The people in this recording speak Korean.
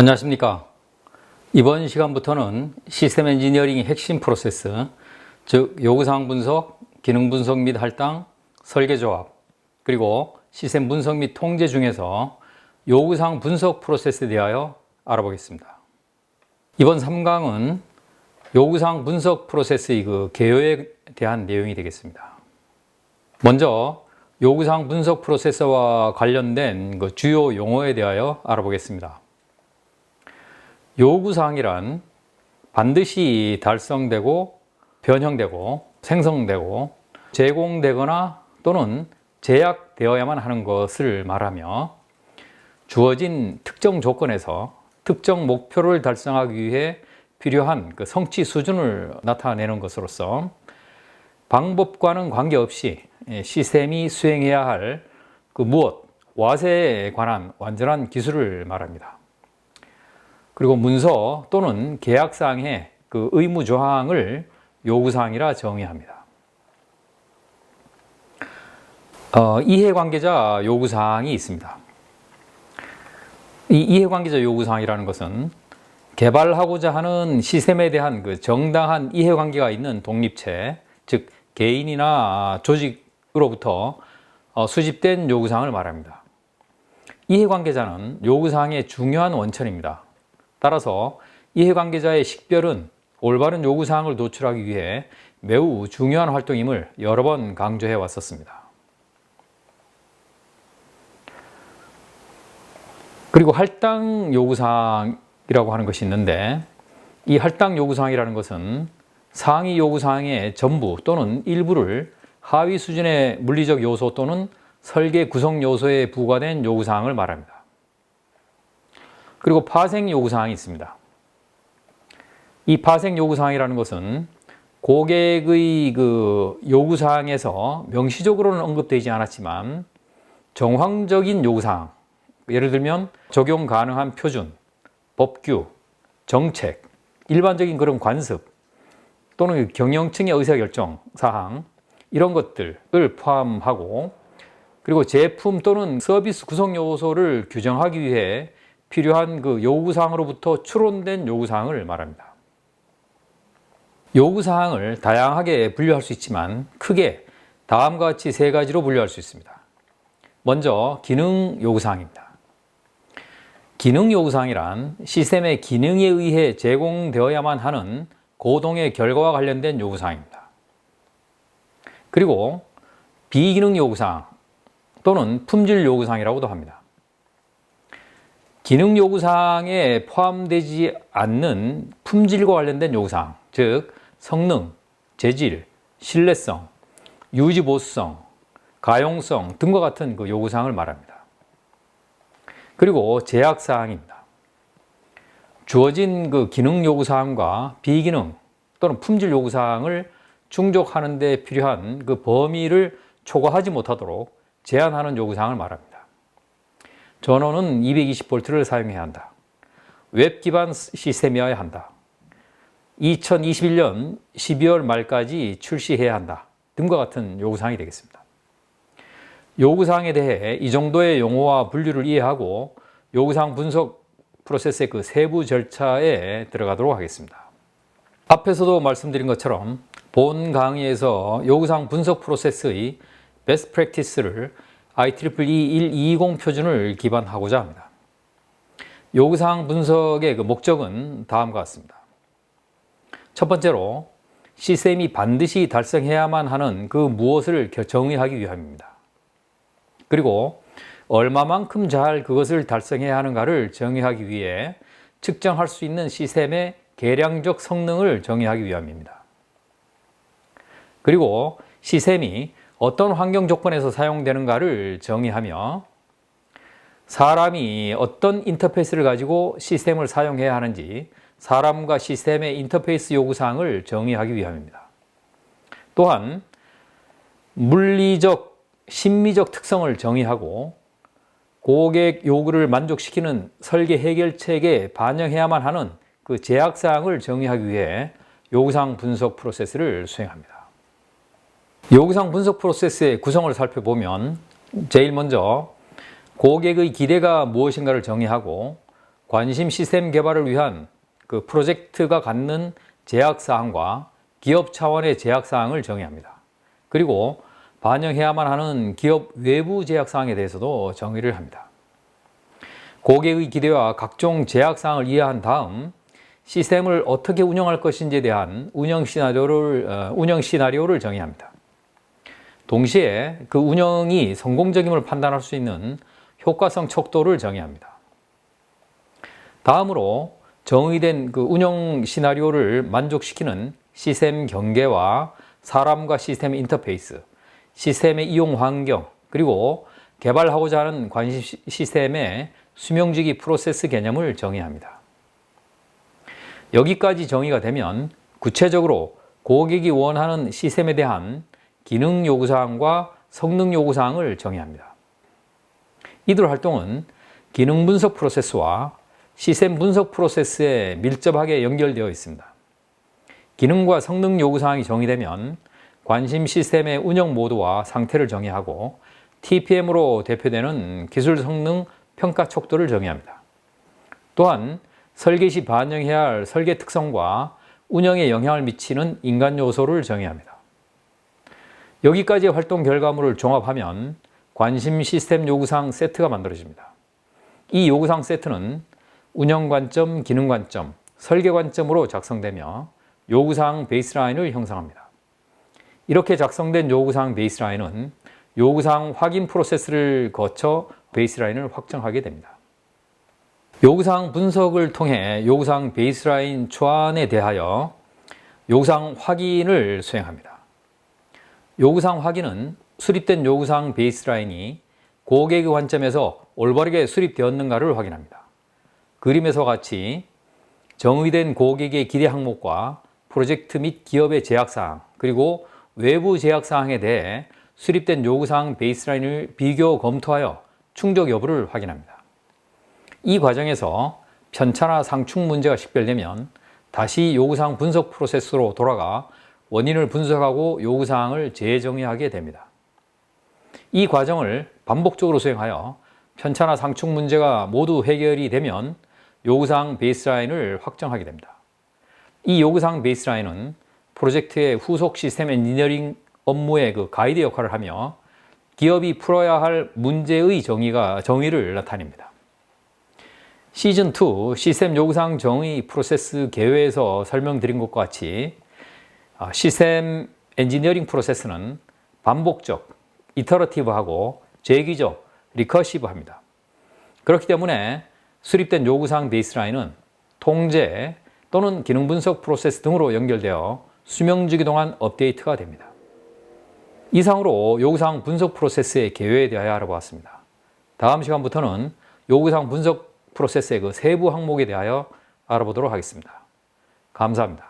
안녕하십니까. 이번 시간부터는 시스템 엔지니어링의 핵심 프로세스, 즉 요구사항 분석, 기능 분석 및 할당, 설계 조합, 그리고 시스템 분석 및 통제 중에서 요구사항 분석 프로세스에 대하여 알아보겠습니다. 이번 3강은 요구사항 분석 프로세스의 그 개요에 대한 내용이 되겠습니다. 먼저 요구사항 분석 프로세스와 관련된 그 주요 용어에 대하여 알아보겠습니다. 요구사항이란 반드시 달성되고 변형되고 생성되고 제공되거나 또는 제약되어야만 하는 것을 말하며 주어진 특정 조건에서 특정 목표를 달성하기 위해 필요한 그 성취 수준을 나타내는 것으로서 방법과는 관계없이 시스템이 수행해야 할 그 무엇, 와세에 관한 완전한 기술을 말합니다. 그리고 문서 또는 계약사항의 그 의무 조항을 요구사항이라 정의합니다. 어, 이해관계자 요구사항이 있습니다. 이 이해관계자 요구사항이라는 것은 개발하고자 하는 시스템에 대한 그 정당한 이해관계가 있는 독립체, 즉 개인이나 조직으로부터 어, 수집된 요구사항을 말합니다. 이해관계자는 요구사항의 중요한 원천입니다. 따라서 이해관계자의 식별은 올바른 요구사항을 도출하기 위해 매우 중요한 활동임을 여러 번 강조해 왔었습니다. 그리고 할당 요구사항이라고 하는 것이 있는데 이 할당 요구사항이라는 것은 상위 요구사항의 전부 또는 일부를 하위 수준의 물리적 요소 또는 설계 구성 요소에 부과된 요구사항을 말합니다. 그리고 파생 요구사항이 있습니다. 이 파생 요구사항이라는 것은 고객의 그 요구사항에서 명시적으로는 언급되지 않았지만 정황적인 요구사항, 예를 들면 적용 가능한 표준, 법규, 정책, 일반적인 그런 관습 또는 경영층의 의사결정 사항 이런 것들을 포함하고 그리고 제품 또는 서비스 구성 요소를 규정하기 위해 필요한 그 요구사항으로부터 추론된 요구사항을 말합니다. 요구사항을 다양하게 분류할 수 있지만 크게 다음과 같이 세 가지로 분류할 수 있습니다. 먼저 기능 요구사항입니다. 기능 요구사항이란 시스템의 기능에 의해 제공되어야만 하는 고동의 결과와 관련된 요구사항입니다. 그리고 비기능 요구사항 또는 품질 요구사항이라고도 합니다. 기능 요구사항에 포함되지 않는 품질과 관련된 요구사항, 즉 성능, 재질, 신뢰성, 유지 보수성, 가용성 등과 같은 그 요구사항을 말합니다. 그리고 제약사항입니다. 주어진 그 기능 요구사항과 비기능 또는 품질 요구사항을 충족하는 데 필요한 그 범위를 초과하지 못하도록 제한하는 요구사항을 말합니다. 전원은 220V를 사용해야 한다. 웹 기반 시스템이어야 한다. 2021년 12월 말까지 출시해야 한다. 등과 같은 요구사항이 되겠습니다. 요구사항에 대해 이 정도의 용어와 분류를 이해하고 요구사항 분석 프로세스의 그 세부 절차에 들어가도록 하겠습니다. 앞에서도 말씀드린 것처럼 본 강의에서 요구사항 분석 프로세스의 베스트 프랙티스를 IEEE 120 표준을 기반하고자 합니다. 요구사항 분석의 그 목적은 다음과 같습니다. 첫 번째로 시스템이 반드시 달성해야만 하는 그 무엇을 정의하기 위함입니다. 그리고 얼마만큼 잘 그것을 달성해야 하는가를 정의하기 위해 측정할 수 있는 시스템의 계량적 성능을 정의하기 위함입니다. 그리고 시스템이 어떤 환경 조건에서 사용되는가를 정의하며 사람이 어떤 인터페이스를 가지고 시스템을 사용해야 하는지 사람과 시스템의 인터페이스 요구사항을 정의하기 위함입니다. 또한 물리적 심미적 특성을 정의하고 고객 요구를 만족시키는 설계 해결책에 반영해야만 하는 그 제약사항을 정의하기 위해 요구사항 분석 프로세스를 수행합니다. 요구사항 분석 프로세스의 구성을 살펴보면 제일 먼저 고객의 기대가 무엇인가를 정의하고 관심 시스템 개발을 위한 그 프로젝트가 갖는 제약 사항과 기업 차원의 제약 사항을 정의합니다. 그리고 반영해야만 하는 기업 외부 제약 사항에 대해서도 정의를 합니다. 고객의 기대와 각종 제약 사항을 이해한 다음 시스템을 어떻게 운영할 것인지에 대한 운영 시나리오를 어, 운영 시나리오를 정의합니다. 동시에 그 운영이 성공적임을 판단할 수 있는 효과성 척도를 정의합니다. 다음으로 정의된 그 운영 시나리오를 만족시키는 시스템 경계와 사람과 시스템 인터페이스, 시스템의 이용 환경, 그리고 개발하고자 하는 관심 시- 시스템의 수명주기 프로세스 개념을 정의합니다. 여기까지 정의가 되면 구체적으로 고객이 원하는 시스템에 대한 기능 요구사항과 성능 요구사항을 정의합니다. 이들 활동은 기능 분석 프로세스와 시스템 분석 프로세스에 밀접하게 연결되어 있습니다. 기능과 성능 요구사항이 정의되면 관심 시스템의 운영 모드와 상태를 정의하고 TPM으로 대표되는 기술 성능 평가 촉도를 정의합니다. 또한 설계 시 반영해야 할 설계 특성과 운영에 영향을 미치는 인간 요소를 정의합니다. 여기까지 활동 결과물을 종합하면 관심 시스템 요구사항 세트가 만들어집니다. 이 요구사항 세트는 운영 관점, 기능 관점, 설계 관점으로 작성되며 요구사항 베이스라인을 형성합니다. 이렇게 작성된 요구사항 베이스라인은 요구사항 확인 프로세스를 거쳐 베이스라인을 확정하게 됩니다. 요구사항 분석을 통해 요구사항 베이스라인 초안에 대하여 요구사항 확인을 수행합니다. 요구사항 확인은 수립된 요구사항 베이스라인이 고객의 관점에서 올바르게 수립되었는가를 확인합니다. 그림에서 같이 정의된 고객의 기대 항목과 프로젝트 및 기업의 제약사항, 그리고 외부 제약사항에 대해 수립된 요구사항 베이스라인을 비교 검토하여 충족 여부를 확인합니다. 이 과정에서 편차나 상충 문제가 식별되면 다시 요구사항 분석 프로세스로 돌아가 원인을 분석하고 요구사항을 재정의하게 됩니다. 이 과정을 반복적으로 수행하여 편차나 상충 문제가 모두 해결이 되면 요구사항 베이스라인을 확정하게 됩니다. 이 요구사항 베이스라인은 프로젝트의 후속 시스템 엔지니어링 업무의 그 가이드 역할을 하며 기업이 풀어야 할 문제의 정의가 정의를 나타냅니다. 시즌 2 시스템 요구사항 정의 프로세스 개요에서 설명드린 것과 같이 아, 시스템 엔지니어링 프로세스는 반복적, 이터러티브하고 재기적, 리커시브합니다. 그렇기 때문에 수립된 요구사항 베이스라인은 통제 또는 기능 분석 프로세스 등으로 연결되어 수명주기 동안 업데이트가 됩니다. 이상으로 요구사항 분석 프로세스의 개요에 대하여 알아보았습니다. 다음 시간부터는 요구사항 분석 프로세스의 그 세부 항목에 대하여 알아보도록 하겠습니다. 감사합니다.